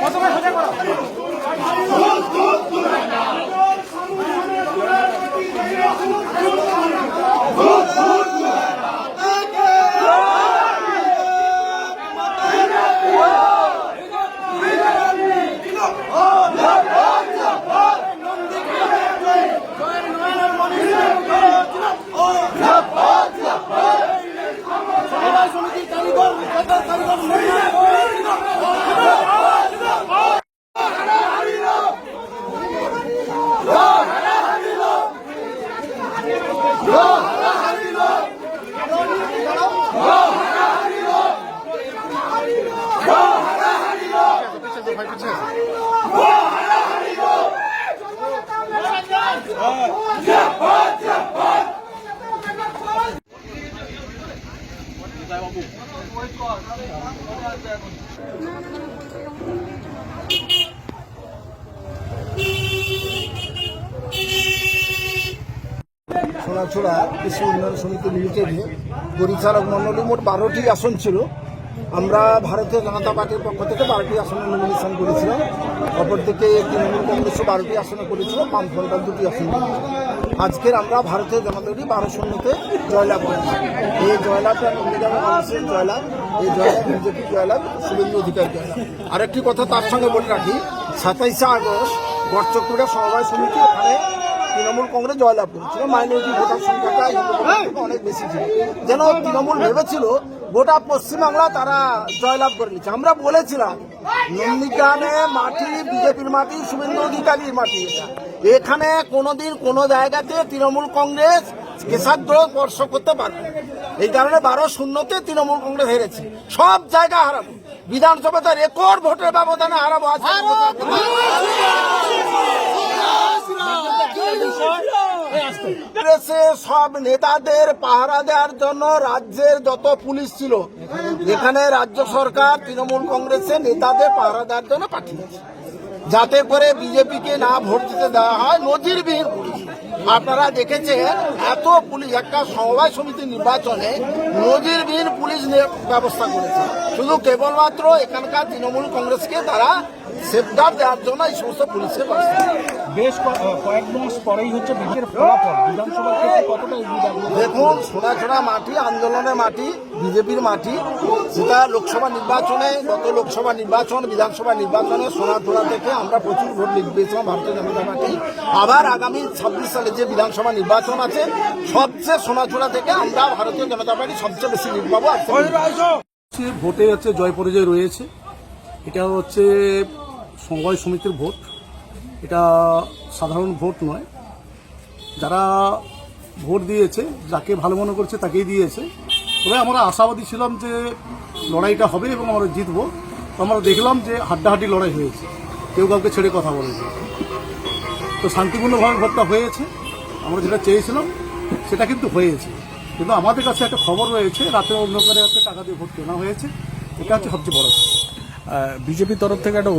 প্রথমে সোজা সোনাছড়া কৃষি উন্নয়ন সমিতি লিমিটেডে পরিচালক মণ্ডলী মোট বারোটি আসন ছিল। আমরা ভারতীয় জনতা পার্টির পক্ষ থেকে বারোটি আসনে নমিনেশন করেছিলাম। অপরদিকে তৃণমূল কংগ্রেসও বারোটি আসনে করেছিল বামফ্রন্টাল দুটি আসন আজকের আমরা ভারতীয় জনতা পার্টি বারো শূন্যতে জয়লাভ করেছি। এই জয়লাভটা নন্দীগ্রাম মানুষের জয়লাভ, এই জয়লাভ বিজেপি জয়লাভ, শুভেন্দু অধিকার জয়লাভ। আরেকটি কথা তার সঙ্গে বলে রাখি, সাতাইশে আগস্ট গড়চক্রুড়া সমবায় সমিতি ওখানে তৃণমূল কংগ্রেস জয়লাভ করেছিল মাইনরিটি ভোটার সংখ্যাটা অনেক বেশি ছিল। যেন তৃণমূল ভেবেছিল গোটা পশ্চিমবাংলা তারা জয়লাভ করে নিচ্ছে। আমরা বলেছিলাম নন্দীগ্রামে মাটি বিজেপির মাটি শুভেন্দু অধিকারীর মাটি। এখানে কোনোদিন কোনো জায়গাতে তৃণমূল কংগ্রেস কেশাগ্রহ স্পর্শ করতে পারবে। এই কারণে বারো শূন্যতে তৃণমূল কংগ্রেস হেরেছে। সব জায়গা হারাবো। বিধানসভাতে রেকর্ড ভোটের ব্যবধানে হারাবো। কংগ্রেসে সব নেতাদের পাহারা দেওয়ার জন্য রাজ্যের যত পুলিশ ছিল, এখানে রাজ্য সরকার, তৃণমূল কংগ্রেসের নেতাদের পাহারা দেওয়ার জন্য পাঠিয়েছে। যাতে করে বিজেপিকে না ভোট দিতে দেওয়া হয়, নজিরবিহীন আপনারা দেখেছেন এত পুলিশ একটা সমবায় সমিতি নির্বাচনে নজিরবিহীন পুলিশ ব্যবস্থা করেছে। শুধু কেবলমাত্র এখানকার তৃণমূল কংগ্রেসকে তারা সেফগার্ড দেওয়ার জন্য এই সমস্ত পুলিশের ব্যবস্থা বেশ কয়েক মাস পরেই হচ্ছে ভোটের ফলাফল। বিধানসভার ক্ষেত্রে কতটা এগিয়ে যাবে? দেখুন সোনাছড়া মাটি আন্দোলনের মাটি বিজেপির মাটি সেটা লোকসভা নির্বাচনে গত লোকসভা নির্বাচন বিধানসভা নির্বাচনে সোনাছড়া থেকে আমরা প্রচুর ভোট লিখ পেয়েছিলাম ভারতীয় জনতা পার্টি আবার আগামী ছাব্বিশ সালে যে বিধানসভা নির্বাচন আছে, সবচেয়ে সোনাছড়া থেকে আমরা ভারতীয় জনতা পার্টি সবচেয়ে বেশি লিখ পাবো ভোটে হচ্ছে জয় পরাজয় রয়েছে। এটা হচ্ছে সমবায় সমিতির ভোট। এটা সাধারণ ভোট নয়। যারা ভোট দিয়েছে, যাকে ভালো মনে করছে তাকেই দিয়েছে। তবে আমরা আশাবাদী ছিলাম যে লড়াইটা হবে এবং আমরা জিতবো। তো আমরা দেখলাম যে হাড্ডাহাড্ডি লড়াই হয়েছে। কেউ কাউকে ছেড়ে কথা বলেছে তো শান্তিপূর্ণভাবে ভোটটা হয়েছে। আমরা যেটা চেয়েছিলাম, সেটা কিন্তু হয়েছে কিন্তু আমাদের কাছে একটা খবর রয়েছে রাতে অন্ধকারে টাকা দিয়ে ভোট কেনা হয়েছে এটা হচ্ছে সবচেয়ে বড়। বিজেপির তরফ থেকে একটা